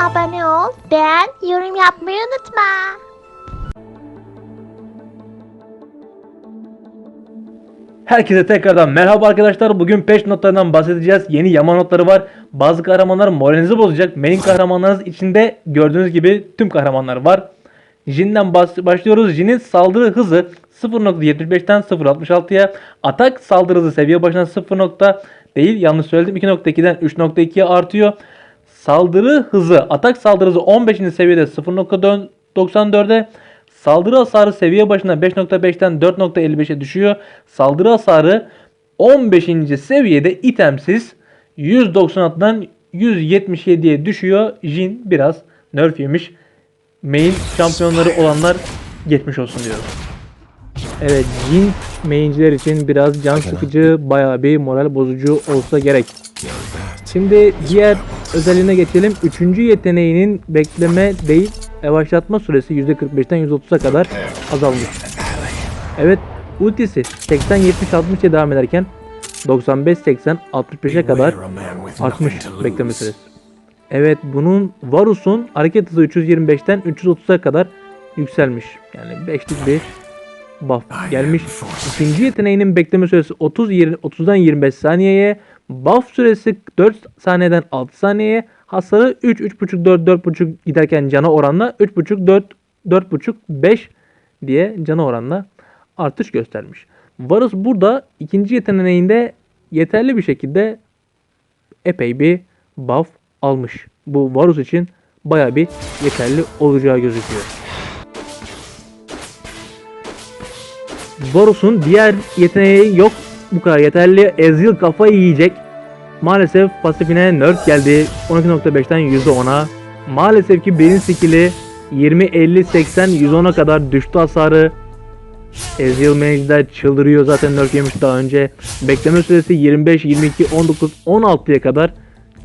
abone ol, beğen, yorum yapmayı unutma. Herkese tekrardan merhaba arkadaşlar. Bugün peş notlarından bahsedeceğiz. Yeni yama notları var. Bazı kahramanlar moralinizi bozacak. Main kahramanlarınız içinde gördüğünüz gibi tüm kahramanlar var. Jin'den başlıyoruz. Jin'in saldırı hızı 0.75'ten 0.66'ya. Atak saldırı hızı seviye başına 0. nokta değil yanlış söyledim 2.2'den 3.2'ye artıyor. Saldırı hızı atak saldırı hızı 15. seviyede 0.94'e. Saldırı hasarı seviye başına 5.5'ten 4.55'e düşüyor. Saldırı hasarı 15. seviyede itemsiz 196'dan 177'ye düşüyor. Jin biraz nerf yemiş. Main şampiyonları olanlar geçmiş olsun diyorum. Evet Jin mainciler için biraz can sıkıcı bayağı bir moral bozucu olsa gerek. Şimdi diğer özelliğine geçelim. Üçüncü yeteneğinin bekleme değil yavaşlatma süresi %45'ten %30'a kadar azalmış. Evet ultisi 80-70-60'ya devam ederken 95-80-65'e kadar artmış bekleme süresi. Evet bunun Varus'un hareket hızı 325'ten 330'a kadar yükselmiş. Yani 5'lik bir buff gelmiş. İkinci yeteneğinin bekleme süresi 30 20 30'dan 25 saniyeye, buff süresi 4 saniyeden 6 saniyeye, hasarı 3 3.5 4 4.5 giderken cana oranla 3.5 4 4.5 5 diye cana oranla artış göstermiş. Varus burada ikinci yeteneğinde yeterli bir şekilde epey bir buff almış. Bu Varus için baya bir yeterli olacağı gözüküyor. Varus'un diğer yeteneği yok. Bu kadar yeterli. Ezreal kafayı yiyecek. Maalesef pasifine nerf geldi. 12.5'ten %10'a. Maalesef ki birin skill'i 20, 50, 80, 110'a kadar düştü hasarı. Ezreal Mage'de çıldırıyor zaten nerf yemiş daha önce. Bekleme süresi 25, 22, 19, 16'ya kadar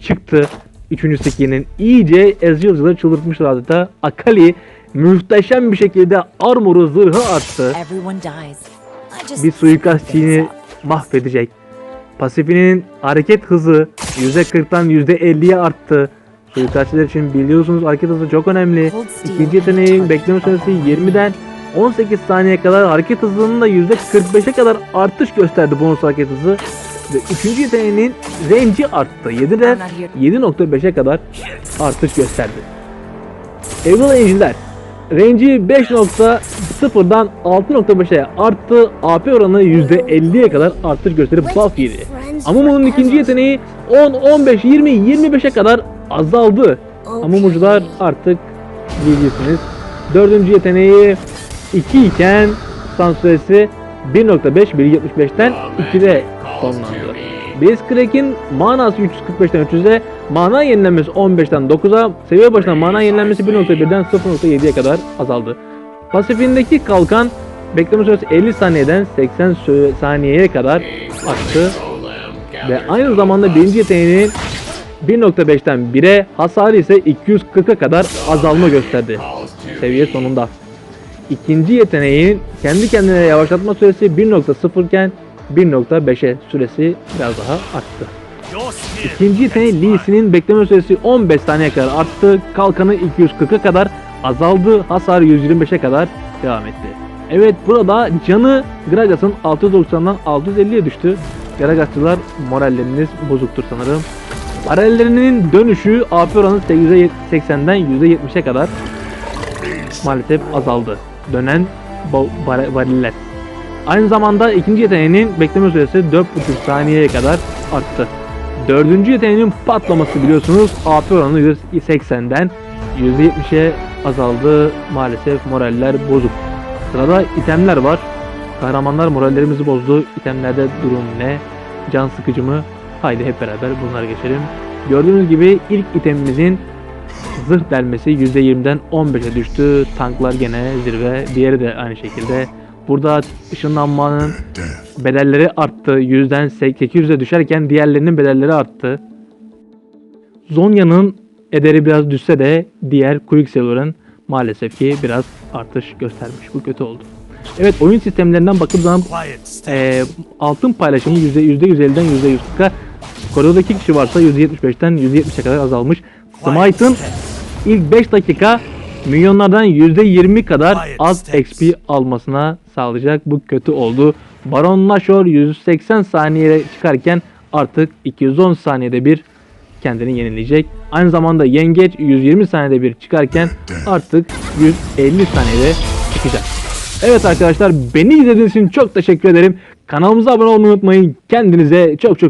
çıktı. Üçüncü skill'inin iyice Ezreal'cıları çıldırtmışlar adeta. Akali muhteşem bir şekilde armoru zırhı just bir suikastçini mahvedecek. Pasifinin hareket hızı %40'dan %50'ye arttı. Suikastçiler için biliyorsunuz hareket hızı çok önemli. İkinci yeteneğin bekleme süresi 20'den 18 saniye kadar hareket hızının da %45'e kadar artış gösterdi bonus hareket hızı. Ve üçüncü yeteneğinin range'i arttı. 7'den 7.5'e kadar artış gösterdi. Evil Angel'ler Range'i 5.0'dan 6.5'e arttı. AP oranı %50'ye kadar artış gösterip buff yedi. Amumu'nun ikinci yeteneği 10, 15, 20, 25'e kadar azaldı. Amumucular artık bilgisiniz. Dördüncü yeteneği 2 iken stun süresi 1.5, 1.75'ten 2'de sonlandı. Blitzcrank'in manası 345'ten 300'e, mana yenilenmesi 15'ten 9'a, seviye başına mana yenilenmesi 1.1'den 0.7'ye kadar azaldı. Pasifindeki kalkan bekleme süresi 50 saniyeden 80 sö- saniyeye kadar arttı. Ve aynı zamanda birinci yeteneğinin 1.5'ten 1'e hasarı ise 240'a kadar azalma gösterdi. Seviye sonunda. İkinci yeteneğin kendi kendine yavaşlatma süresi 1.0 iken 1.5'e süresi biraz daha arttı. İkinci yeteneği Lee Sin'in bekleme süresi 15 saniye kadar arttı. Kalkanı 240'a kadar azaldı. Hasarı 125'e kadar devam etti. Evet burada canı Gragas'ın 690'dan 650'ye düştü. Gragasçılar moralleriniz bozuktur sanırım. Paralellerinin dönüşü AP oranı %80'den %70'e kadar maalesef azaldı. Dönen variller. Aynı zamanda ikinci yeteneğinin bekleme süresi 4.5 saniyeye kadar arttı. Dördüncü yeteneğinin patlaması biliyorsunuz AP oranı %80'den %70'e azaldı. Maalesef moraller bozuk. Sırada itemler var. Kahramanlar morallerimizi bozdu. İtemlerde durum ne? Can sıkıcı mı? Haydi hep beraber bunlara geçelim. Gördüğünüz gibi ilk itemimizin zırh delmesi %20'den 15'e düştü. Tanklar gene zirve. Diğeri de aynı şekilde. Burada ışınlanmanın bedelleri arttı. Yüzden 800'e düşerken diğerlerinin bedelleri arttı. Zonya'nın ederi biraz düşse de diğer Quicksilver'ın maalesef ki biraz artış göstermiş. Bu kötü oldu. Evet oyun sistemlerinden bakıp zaman eee, altın paylaşımı %, %150'den %140'a koridorda 2 kişi varsa %75'ten %70'e kadar azalmış. Smite'ın ilk 5 dakika milyonlardan %20 kadar az. XP almasına sağlayacak. Bu kötü oldu. Baron Nashor 180 saniyede çıkarken artık 210 saniyede bir kendini yenileyecek. Aynı zamanda Yengeç 120 saniyede bir çıkarken artık 150 saniyede çıkacak. Evet arkadaşlar beni izlediğiniz için çok teşekkür ederim. Kanalımıza abone olmayı unutmayın. Kendinize çok çok